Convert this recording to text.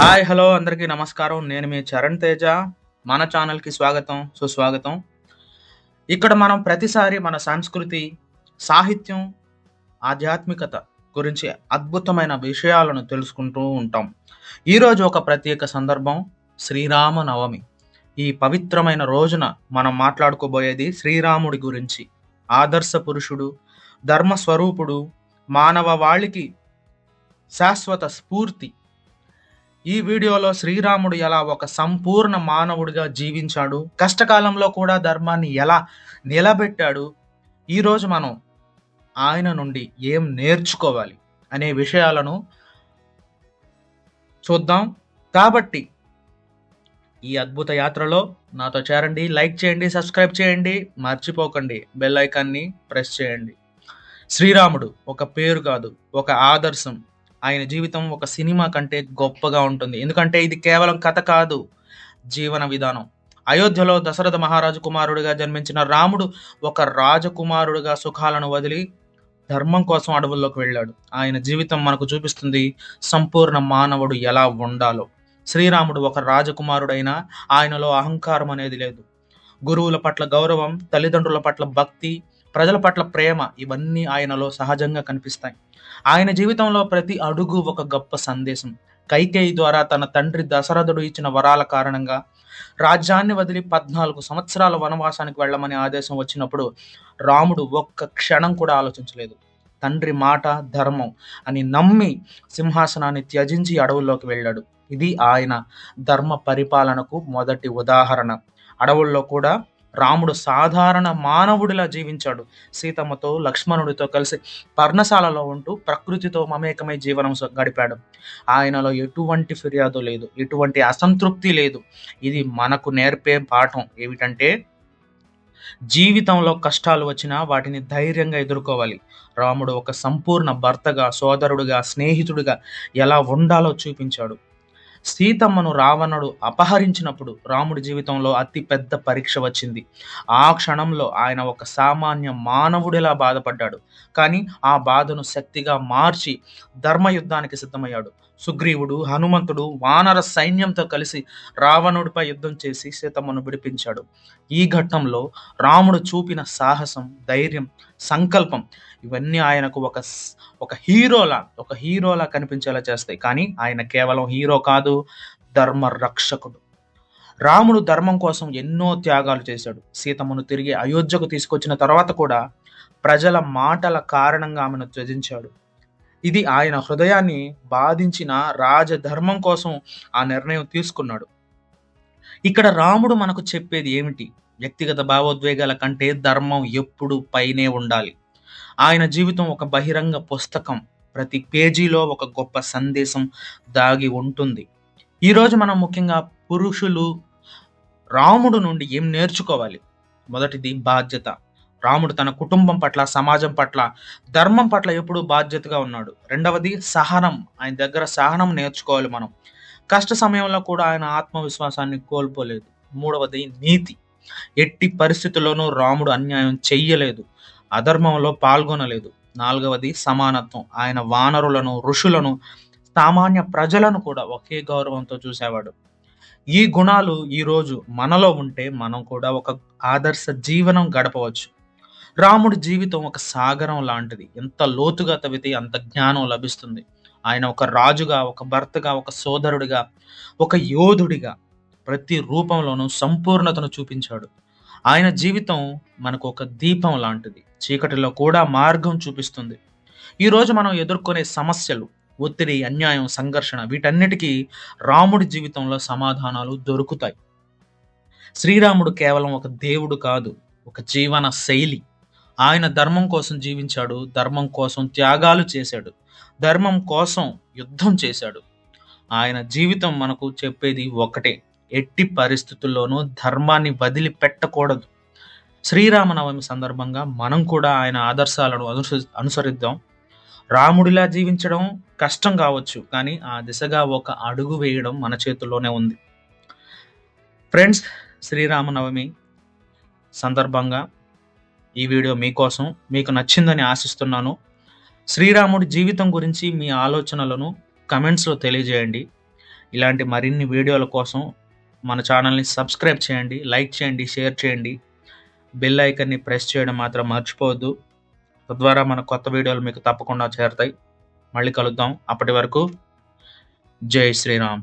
Hi hello అందరికీ నమస్కారం. నేను మీ చరణ్ తేజ. మన ఛానల్కి స్వాగతం సుస్వాగతం. ఇక్కడ మనం ప్రతిసారి మన సంస్కృతి సాహిత్యం ఆధ్యాత్మికత గురించి అద్భుతమైన విషయాలను తెలుసుకుంటూ ఉంటాం. ఈరోజు ఒక ప్రత్యేక సందర్భం శ్రీరామ నవమి ఈ పవిత్రమైన రోజున మనం మాట్లాడుకోబోయేది శ్రీరాముడి గురించి. ఆదర్శ పురుషుడు ధర్మస్వరూపుడు మానవ వాళ్ళకి శాశ్వత స్ఫూర్తి ఈ వీడియోలో శ్రీరాముడు ఎలా ఒక సంపూర్ణ మానవుడిగా జీవించాడు కష్టకాలంలో కూడా ధర్మాన్ని ఎలా నిలబెట్టాడు ఈరోజు మనం ఆయన నుండి ఏం నేర్చుకోవాలి అనే విషయాలను చూద్దాం. కాబట్టి ఈ అద్భుత యాత్రలో నాతో చేరండి లైక్ చేయండి సబ్స్క్రైబ్ చేయండి మర్చిపోకండి బెల్ ఐకాన్ని ప్రెస్ చేయండి. శ్రీరాముడు ఒక పేరు కాదు ఒక ఆదర్శం ఆయన జీవితం ఒక సినిమా కంటే గొప్పగా ఉంటుంది. ఎందుకంటే ఇది కేవలం కథ కాదు జీవన విధానం. అయోధ్యలో దశరథ మహారాజు కుమారుడిగా జన్మించిన రాముడు ఒక రాజకుమారుడిగా సుఖాలను వదిలి ధర్మం కోసం అడవుల్లోకి వెళ్ళాడు. ఆయన జీవితం మనకు చూపిస్తుంది సంపూర్ణ మానవుడు ఎలా ఉండాలో. శ్రీరాముడు ఒక రాజకుమారుడైనా ఆయనలో అహంకారం అనేది లేదు. గురువుల పట్ల గౌరవం తల్లిదండ్రుల పట్ల భక్తి ప్రజల పట్ల ప్రేమ ఇవన్నీ ఆయనలో సహజంగా కనిపిస్తాయి. ఆయన జీవితంలో ప్రతి అడుగు ఒక గొప్ప సందేశం. కైకేయి ద్వారా తన తండ్రి దశరథుడు ఇచ్చిన వరాల కారణంగా రాజ్యాన్ని వదిలి పద్నాలుగు సంవత్సరాల వనవాసానికి వెళ్ళమని ఆదేశం వచ్చినప్పుడు రాముడు ఒక్క క్షణం కూడా ఆలోచించలేదు. తండ్రి మాట ధర్మం అని నమ్మి సింహాసనాన్ని త్యజించి అడవుల్లోకి వెళ్ళాడు. ఇది ఆయన ధర్మ పరిపాలనకు మొదటి ఉదాహరణ. అడవుల్లో కూడా రాముడు సాధారణ మానవుడిలా జీవించాడు. సీతమ్మతో లక్ష్మణుడితో కలిసి పర్ణశాలలో ఉంటూ ప్రకృతితో మమేకమై జీవనం గడిపాడు. ఆయనలో ఎటువంటి ఫిర్యాదు లేదు. ఎటువంటి అసంతృప్తి లేదు. ఇది మనకు నేర్పే పాఠం. ఏమిటంటే జీవితంలో కష్టాలు వచ్చినా వాటిని ధైర్యంగా ఎదుర్కోవాలి. రాముడు ఒక సంపూర్ణ భర్తగా సోదరుడుగా స్నేహితుడిగా ఎలా ఉండాలో చూపించాడు. సీతమ్మను రావణుడు అపహరించినప్పుడు రాముడి జీవితంలో అతి పెద్ద పరీక్ష వచ్చింది. ఆ క్షణంలో ఆయన ఒక సామాన్య మానవుడిలా బాధపడ్డాడు. కానీ ఆ బాధను శక్తిగా మార్చి ధర్మయుద్ధానికి సిద్ధమయ్యాడు. సుగ్రీవుడు హనుమంతుడు వానర సైన్యంతో కలిసి రావణుడిపై యుద్ధం చేసి సీతమ్మను విడిపించాడు. ఈ ఘట్టంలో రాముడు చూపిన సాహసం ధైర్యం సంకల్పం ఇవన్నీ ఆయనకు ఒక ఒక హీరోలా ఒక హీరోలా కనిపించేలా చేస్తాయి. కానీ ఆయన కేవలం హీరో కాదు ధర్మ రక్షకుడు రాముడు ధర్మం కోసం ఎన్నో త్యాగాలు చేశాడు. సీతమ్మను తిరిగి అయోధ్యకు తీసుకొచ్చిన తర్వాత కూడా ప్రజల మాటల కారణంగా ఆమెను త్యజించాడు. ఇది ఆయన హృదయాన్ని బాధించిన రాజధర్మం కోసం ఆ నిర్ణయం తీసుకున్నాడు. ఇక్కడ రాముడు మనకు చెప్పేది ఏమిటి? వ్యక్తిగత భావోద్వేగాల కంటే ధర్మం ఎప్పుడు పైనే ఉండాలి. ఆయన జీవితం ఒక బహిరంగ పుస్తకం. ప్రతి పేజీలో ఒక గొప్ప సందేశం దాగి ఉంటుంది. ఈరోజు మనం ముఖ్యంగా పురుషులు రాముడు నుండి ఏం నేర్చుకోవాలి? మొదటిది బాధ్యత. రాముడు తన కుటుంబం పట్ల సమాజం పట్ల ధర్మం పట్ల ఎప్పుడూ బాధ్యతగా ఉన్నాడు. రెండవది సహనం. ఆయన దగ్గర సహనం నేర్చుకోవాలి మనం. కష్ట సమయంలో కూడా ఆయన ఆత్మవిశ్వాసాన్ని కోల్పోలేదు. మూడవది నీతి. ఎట్టి పరిస్థితుల్లోనూ రాముడు అన్యాయం చెయ్యలేదు. అధర్మంలో పాల్గొనలేదు. నాలుగవది సమానత్వం. ఆయన వానరులను ఋషులను సామాన్య ప్రజలను కూడా ఒకే గౌరవంతో చూసేవాడు. ఈ గుణాలు ఈరోజు మనలో ఉంటే మనం కూడా ఒక ఆదర్శ జీవనం గడపవచ్చు. రాముడి జీవితం ఒక సాగరం లాంటిది. ఎంత లోతుగా తవ్వితే అంత జ్ఞానం లభిస్తుంది. ఆయన ఒక రాజుగా ఒక భర్తగా ఒక సోదరుడిగా ఒక యోధుడిగా ప్రతి రూపంలోనూ సంపూర్ణతను చూపించాడు. ఆయన జీవితం మనకు ఒక దీపం లాంటిది. చీకటిలో కూడా మార్గం చూపిస్తుంది. ఈరోజు మనం ఎదుర్కొనే సమస్యలు ఒత్తిడి అన్యాయం సంఘర్షణ వీటన్నిటికీ రాముడి జీవితంలో సమాధానాలు దొరుకుతాయి. శ్రీరాముడు కేవలం ఒక దేవుడు కాదు ఒక జీవన శైలి. ఆయన ధర్మం కోసం జీవించాడు ధర్మం కోసం త్యాగాలు చేశాడు ధర్మం కోసం యుద్ధం చేశాడు. ఆయన జీవితం మనకు చెప్పేది ఒకటే ఎట్టి పరిస్థితుల్లోనూ ధర్మాన్ని వదిలిపెట్టకూడదు. శ్రీరామనవమి సందర్భంగా మనం కూడా ఆయన ఆదర్శాలను అనుసరి అనుసరిద్దాం. రాముడిలా జీవించడం కష్టం కావచ్చు కానీ ఆ దిశగా ఒక అడుగు వేయడం మన చేతుల్లోనే ఉంది. ఫ్రెండ్స్ శ్రీరామనవమి సందర్భంగా ఈ వీడియో మీకోసం మీకు నచ్చిందని ఆశిస్తున్నాను. శ్రీరాముడి జీవితం గురించి మీ ఆలోచనలను కమెంట్స్లో తెలియజేయండి. ఇలాంటి మరిన్ని వీడియోల కోసం మన ఛానల్ని సబ్స్క్రైబ్ చేయండి లైక్ చేయండి షేర్ చేయండి. బెల్ ఐకన్ని ప్రెస్ చేయడం మాత్రం మర్చిపోవద్దు. తద్వారా మన కొత్త వీడియోలు మీకు తప్పకుండా చేరుతాయి. మళ్ళీ కలుద్దాం. అప్పటి వరకు జై శ్రీరామ్.